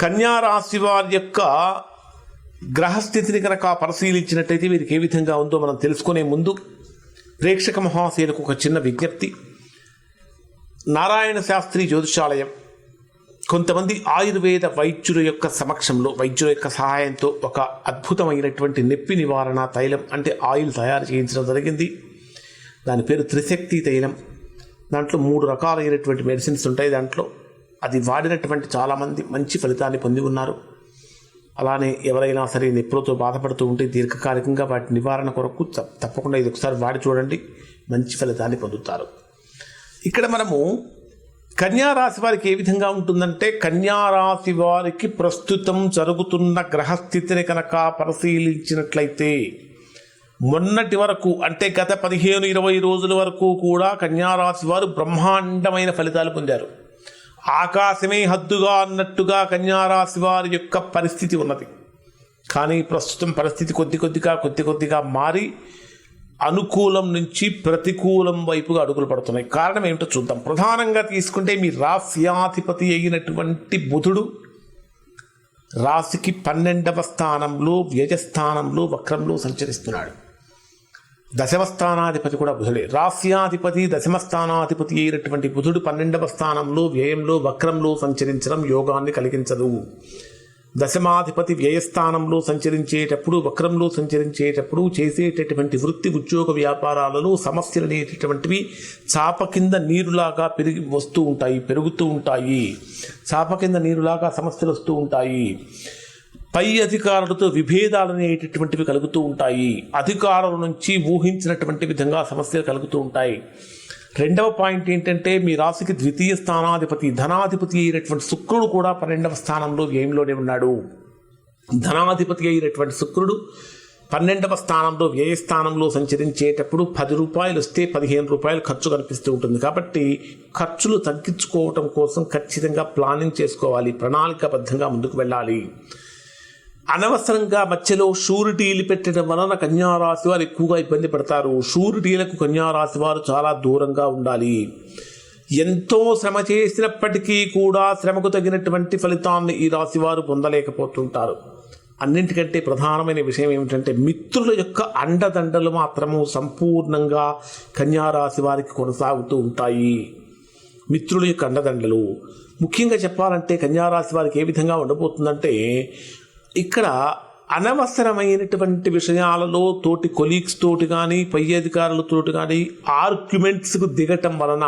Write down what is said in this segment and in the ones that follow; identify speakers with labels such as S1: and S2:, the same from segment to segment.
S1: కన్యారాశి వారి యొక్క గ్రహస్థితిని కనుక పరిశీలించినట్టయితే వీరికి ఏ విధంగా ఉందో మనం తెలుసుకునే ముందు ప్రేక్షక మహాశయులకు ఒక చిన్న విజ్ఞప్తి. నారాయణ శాస్త్రి జ్యోతిషాలయం కొంతమంది ఆయుర్వేద వైద్యుల యొక్క సమక్షంలో వైద్యుల యొక్క సహాయంతో ఒక అద్భుతమైనటువంటి నొప్పి నివారణ తైలం అంటే ఆయిల్ తయారు చేయించడం జరిగింది. దాని పేరు త్రిశక్తి తైలం. దాంట్లో మూడు రకాలైనటువంటి మెడిసిన్స్ ఉంటాయి దాంట్లో. అది వాడినటువంటి చాలామంది మంచి ఫలితాన్ని పొంది ఉన్నారు. అలానే ఎవరైనా సరే నొప్పులతో బాధపడుతూ ఉంటే దీర్ఘకాలికంగా వాటి నివారణ కొరకు తప్పకుండా ఇది ఒకసారి వాడి చూడండి. మంచి ఫలితాన్ని పొందుతారు. ఇక్కడ మనము కన్యారాశి వారికి ఏ విధంగా ఉంటుందంటే కన్యారాశి వారికి ప్రస్తుతం జరుగుతున్న గ్రహస్థితిని కనుక పరిశీలించినట్లయితే మొన్నటి వరకు అంటే గత పదిహేను ఇరవై రోజుల వరకు కూడా కన్యారాశి వారు బ్రహ్మాండమైన ఫలితాలు పొందారు. ఆకాశమే హద్దుగా అన్నట్టుగా కన్యారాశి వారి యొక్క పరిస్థితి ఉన్నది. కానీ ప్రస్తుతం పరిస్థితి కొద్ది కొద్దిగా కొద్ది కొద్దిగా మారి అనుకూలం నుంచి ప్రతికూలం వైపుగా అడుగులు పడుతున్నాయి. కారణం ఏమిటో చూద్దాం. ప్రధానంగా తీసుకుంటే మీ రాస్యాధిపతి అయినటువంటి బుధుడు రాశికి పన్నెండవ స్థానంలో వ్యయస్థానంలో వక్రంలో సంచరిస్తున్నాడు. దశమస్థానాధిపతి కూడా బుధుడే. రాస్యాధిపతి దశమస్థానాధిపతి అయినటువంటి బుధుడు పన్నెండవ స్థానంలో వ్యయంలో వక్రంలో సంచరించడం యోగాన్ని కలిగించదు. దశమాధిపతి వ్యయస్థానంలో సంచరించేటప్పుడు వక్రంలో సంచరించేటప్పుడు చేసేటటువంటి వృత్తి ఉద్యోగ వ్యాపారాలలో సమస్యలు అనేటటువంటివి చాప కింద నీరులాగా పెరిగి వస్తూ ఉంటాయి పెరుగుతూ ఉంటాయి. చాప కింద నీరులాగా సమస్యలు వస్తూ ఉంటాయి. పై అధికారులతో విభేదాలు అనేటటువంటివి కలుగుతూ ఉంటాయి. అధికారుల నుంచి ఊహించినటువంటి విధంగా సమస్యలు కలుగుతూ ఉంటాయి. రెండవ పాయింట్ ఏంటంటే మీ రాశికి ద్వితీయ స్థానాధిపతి ధనాధిపతి అయినటువంటి శుక్రుడు కూడా పన్నెండవ స్థానంలో వ్యయంలోనే ఉన్నాడు. ధనాధిపతి అయినటువంటి శుక్రుడు పన్నెండవ స్థానంలో వ్యయ స్థానంలో సంచరించేటప్పుడు పది రూపాయలు వస్తే పదిహేను రూపాయలు ఖర్చు కనిపిస్తూ ఉంటుంది. కాబట్టి ఖర్చులు తగ్గించుకోవటం కోసం ఖచ్చితంగా ప్లానింగ్ చేసుకోవాలి. ప్రణాళికాబద్ధంగా ముందుకు వెళ్ళాలి. అనవసరంగా మధ్యలో షూరిటీలు పెట్టడం వలన కన్యారాశి వారు ఎక్కువగా ఇబ్బంది పడతారు. షూరిటీలకు కన్యారాశి వారు చాలా దూరంగా ఉండాలి. ఎంతో శ్రమ చేసినప్పటికీ కూడా శ్రమకు తగినటువంటి ఫలితాన్ని ఈ రాశి వారు పొందలేకపోతుంటారు. అన్నింటికంటే ప్రధానమైన విషయం ఏమిటంటే మిత్రుల యొక్క అండదండలు మాత్రము సంపూర్ణంగా కన్యారాశి వారికి కొనసాగుతూ ఉంటాయి. మిత్రుల యొక్క అండదండలు. ముఖ్యంగా చెప్పాలంటే కన్యారాశి వారికి ఏ విధంగా ఉండబోతుందంటే ఇక్కడ అనవసరమైనటువంటి విషయాలలో తోటి కొలీగ్స్ తోటి కానీ పై అధికారులతోటి కానీ ఆర్గ్యుమెంట్స్కు దిగటం వలన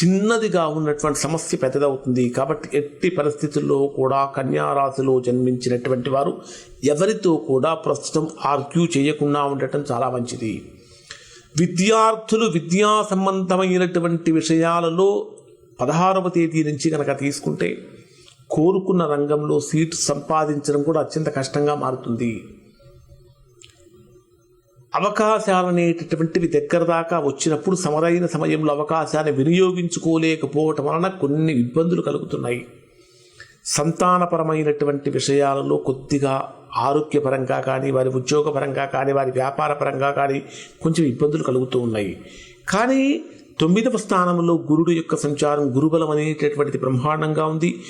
S1: చిన్నదిగా ఉన్నటువంటి సమస్య పెద్దదవుతుంది. కాబట్టి ఎట్టి పరిస్థితుల్లో కూడా కన్యారాశిలో జన్మించినటువంటి వారు ఎవరితో కూడా ప్రస్తుతం ఆర్గ్యూ చేయకుండా ఉండటం చాలా మంచిది. విద్యార్థులు విద్యా సంబంధమైనటువంటి విషయాలలో పదహారవ తేదీ నుంచి కనుక తీసుకుంటే కోరుకున్న రంగంలో సీటు సంపాదించడం కూడా అత్యంత కష్టంగా మారుతుంది. అవకాశాలు అనేటటువంటివి దగ్గర దాకా వచ్చినప్పుడు సమరైన సమయంలో అవకాశాన్ని వినియోగించుకోలేకపోవటం వలన కొన్ని ఇబ్బందులు కలుగుతున్నాయి. సంతానపరమైనటువంటి విషయాలలో కొద్దిగా ఆరోగ్యపరంగా కానీ వారి ఉద్యోగపరంగా కానీ వారి వ్యాపారపరంగా కానీ కొంచెం ఇబ్బందులు కలుగుతూ ఉన్నాయి. కానీ తొమ్మిదవ స్థానంలో గురుడు యొక్క సంచారం గురుబలం అనేటటువంటిది బ్రహ్మాండంగా ఉంది.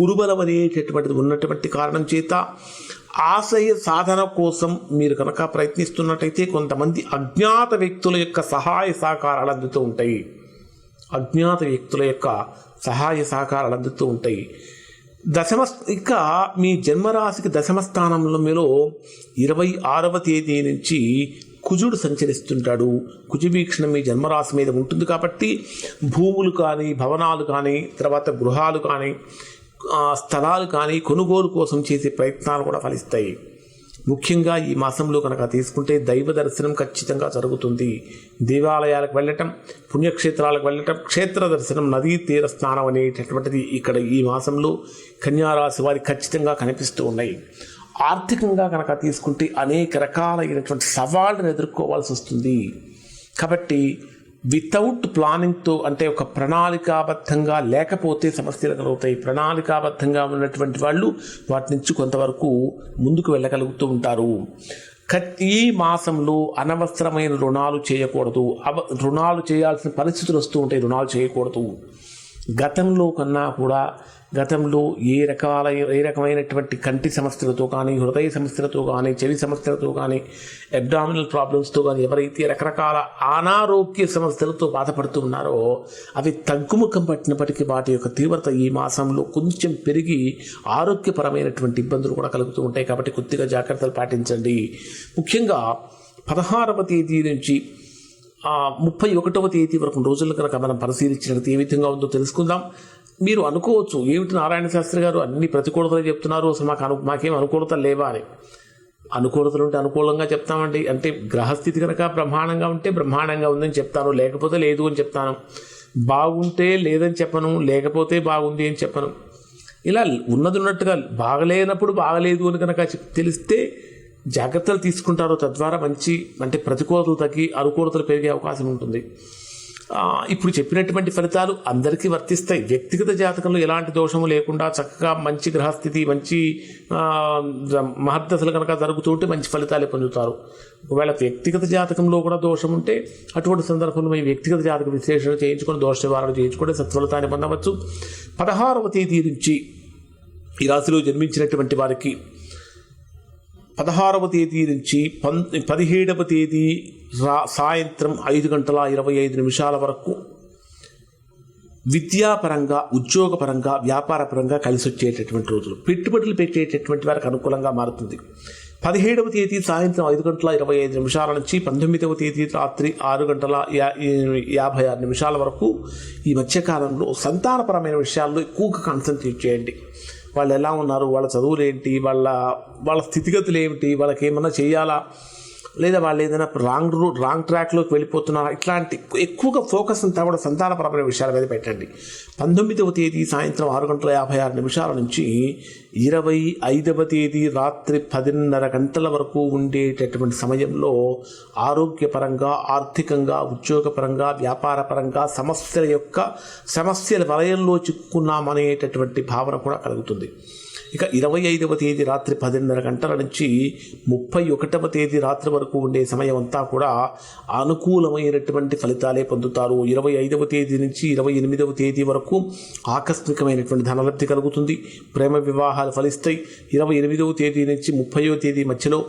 S1: గురుబలం అనేటటువంటిది ఉన్నటువంటి కారణం చేత ఆశయ సాధన కోసం మీరు కనుక ప్రయత్నిస్తున్నట్టయితే కొంతమంది అజ్ఞాత వ్యక్తుల యొక్క సహాయ సహకారాలు అందుతూ ఉంటాయి. అజ్ఞాత వ్యక్తుల యొక్క సహాయ సహకారాలు అందుతూ ఉంటాయి. దశమ ఇక మీ జన్మరాశికి దశమ స్థానంలో మీరు ఇరవై ఆరవ తేదీ నుంచి కుజుడు సంచరిస్తుంటాడు. కుజువీక్షణ మీ జన్మరాశి మీద ఉంటుంది కాబట్టి భూములు కానీ భవనాలు కానీ తర్వాత గృహాలు కానీ స్థలాలు కానీ కొనుగోలు కోసం చేసే ప్రయత్నాలు కూడా ఫలిస్తాయి. ముఖ్యంగా ఈ మాసంలో కనుక తీసుకుంటే దైవ దర్శనం ఖచ్చితంగా జరుగుతుంది. దేవాలయాలకు వెళ్ళటం పుణ్యక్షేత్రాలకు వెళ్ళటం క్షేత్ర దర్శనం నదీ తీర స్నానం అనేటటువంటిది ఇక్కడ ఈ మాసంలో కన్యారాశి వారి ఖచ్చితంగా కనిపిస్తూ ఉన్నాయి. ఆర్థికంగా కనుక తీసుకుంటే అనేక రకాలైనటువంటి సవాళ్ళను ఎదుర్కోవాల్సి వస్తుంది. కాబట్టి వితౌట్ ప్లానింగ్తో అంటే ఒక ప్రణాళికాబద్ధంగా లేకపోతే సమస్యలు కలుగుతాయి. ప్రణాళికాబద్ధంగా ఉన్నటువంటి వాళ్ళు వాటి నుంచి కొంతవరకు ముందుకు వెళ్ళగలుగుతూ ఉంటారు. ఈ మాసంలో అనవసరమైన రుణాలు చేయకూడదు. అవ రుణాలు చేయాల్సిన పరిస్థితులు వస్తూ ఉంటాయి. రుణాలు చేయకూడదు. గతంలో కన్నా కూడా గతంలో ఏ రకాల ఏ రకమైనటువంటి కంటి సమస్యలతో కానీ హృదయ సమస్యలతో కానీ చెవి సమస్యలతో కానీ అబ్డామినల్ ప్రాబ్లమ్స్తో కానీ ఎవరైతే రకరకాల అనారోగ్య సమస్యలతో బాధపడుతూ ఉన్నారో అవి తగ్గుముఖం పట్టినప్పటికీ వాటి యొక్క తీవ్రత ఈ మాసంలో కొంచెం పెరిగి ఆరోగ్యపరమైనటువంటి ఇబ్బందులు కూడా కలుగుతూ ఉంటాయి. కాబట్టి కొద్దిగా జాగ్రత్తలు పాటించండి. ముఖ్యంగా పదహారవ తేదీ నుంచి ఆ, ముప్పై ఒకటవ తేదీ వరకు రోజులు కనుక మనం పరిశీలించినట్టు ఏ విధంగా ఉందో తెలుసుకుందాం. మీరు అనుకోవచ్చు ఏమిటి నారాయణ శాస్త్రి గారు అన్ని ప్రతికూలతలు చెప్తున్నారు అసలు మాకు అను మాకేం అనుకూలతలు లేవా అని. అనుకూలతలు ఉంటే అనుకూలంగా చెప్తామండి. అంటే గ్రహస్థితి కనుక బ్రహ్మాండంగా ఉంటే బ్రహ్మాండంగా ఉందని చెప్తాను. లేకపోతే లేదు అని చెప్తాను. బాగుంటే లేదని చెప్పను లేకపోతే బాగుంది అని చెప్పను. ఇలా ఉన్నది ఉన్నట్టుగా బాగలేనప్పుడు బాగలేదు అని కనుక చెప్- తెలిస్తే జాగ్రత్తలు తీసుకుంటారో తద్వారా మంచి అంటే ప్రతికూలతలు తగ్గి అనుకూలతలు పెరిగే అవకాశం ఉంటుంది. ఇప్పుడు చెప్పినటువంటి ఫలితాలు అందరికీ వర్తిస్తాయి. వ్యక్తిగత జాతకంలో ఎలాంటి దోషము లేకుండా చక్కగా మంచి గ్రహస్థితి మంచి మహర్దశలు మహద్దశలు కనుక జరుగుతుంటే మంచి ఫలితాలే పొందుతారు. ఒకవేళ వ్యక్తిగత జాతకంలో కూడా దోషం ఉంటే అటువంటి సందర్భంలో మీ వ్యక్తిగత జాతక విశ్లేషణ చేయించుకొని దోష నివారణ చేయించుకొని సత్ఫలితాన్ని పొందవచ్చు. పదహారవ తేదీ నుంచి ఈ రాశిలో జన్మించినటువంటి వారికి పదహారవ తేదీ నుంచి పం పదిహేడవ తేదీ రా సాయంత్రం ఐదు గంటల ఇరవై ఐదు నిమిషాల వరకు విద్యాపరంగా ఉద్యోగపరంగా వ్యాపారపరంగా కలిసి వచ్చేటటువంటి రోజులు. పెట్టుబడులు పెట్టేటటువంటి వారికి అనుకూలంగా మారుతుంది. పదిహేడవ తేదీ సాయంత్రం ఐదు గంటల ఇరవై ఐదు నిమిషాల నుంచి పంతొమ్మిదవ తేదీ రాత్రి ఆరు గంటల యా యాభై ఆరు నిమిషాల వరకు ఈ మధ్యకాలంలో సంతానపరమైన విషయాల్లో ఎక్కువగా కాన్సన్ట్రేట్ చేయండి. వాళ్ళు ఎలా ఉన్నారు? వాళ్ళ చదువులు ఏంటి? వాళ్ళ వాళ్ళ స్థితిగతులు ఏమిటి? వాళ్ళకి ఏమన్నా చేయాలా? లేదా వాళ్ళు ఏదైనా రాంగ్ రూట్ రాంగ్ ట్రాక్లోకి వెళ్ళిపోతున్నారా? ఇట్లాంటి ఎక్కువగా ఫోకస్ అంతా కూడా సంతానపరమైన విషయాల మీద పెట్టండి. పంతొమ్మిదవ తేదీ సాయంత్రం ఆరు గంటల యాభై ఆరు నిమిషాల నుంచి ఇరవై ఐదవ తేదీ రాత్రి పదిన్నర గంటల వరకు ఉండేటటువంటి సమయంలో ఆరోగ్యపరంగా ఆర్థికంగా ఉద్యోగపరంగా వ్యాపారపరంగా సమస్యల యొక్క సమస్యల వలయంలో చిక్కున్నామనేటటువంటి భావన కూడా కలుగుతుంది. ఇక ఇరవై ఐదవ తేదీ రాత్రి పదిన్నర గంటల నుంచి ముప్పై ఒకటవ తేదీ రాత్రి వరకు ఉండే సమయం అంతా కూడా అనుకూలమైనటువంటి ఫలితాలే పొందుతారు. ఇరవై ఐదవ తేదీ నుంచి ఇరవై ఎనిమిదవ తేదీ వరకు ఆకస్మికమైనటువంటి ధనలబ్ధి కలుగుతుంది. ప్రేమ వివాహాలు ఫలిస్తాయి. ఇరవై ఎనిమిదవ తేదీ నుంచి ముప్పైవ తేదీ మధ్యలో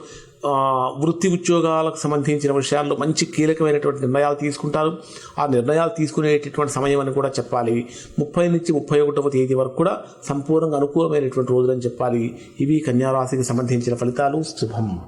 S1: వృత్తి ఉద్యోగాలకు సంబంధించిన విషయాల్లో మంచి కీలకమైనటువంటి నిర్ణయాలు తీసుకుంటారు. ఆ నిర్ణయాలు తీసుకునేటటువంటి సమయం అని కూడా చెప్పాలి. ముప్పై నుంచి ముప్పై ఒకటవ తేదీ వరకు కూడా సంపూర్ణంగా అనుకూలమైనటువంటి రోజులని చెప్పాలి. ఇవి కన్యారాశికి సంబంధించిన ఫలితాలు. శుభం.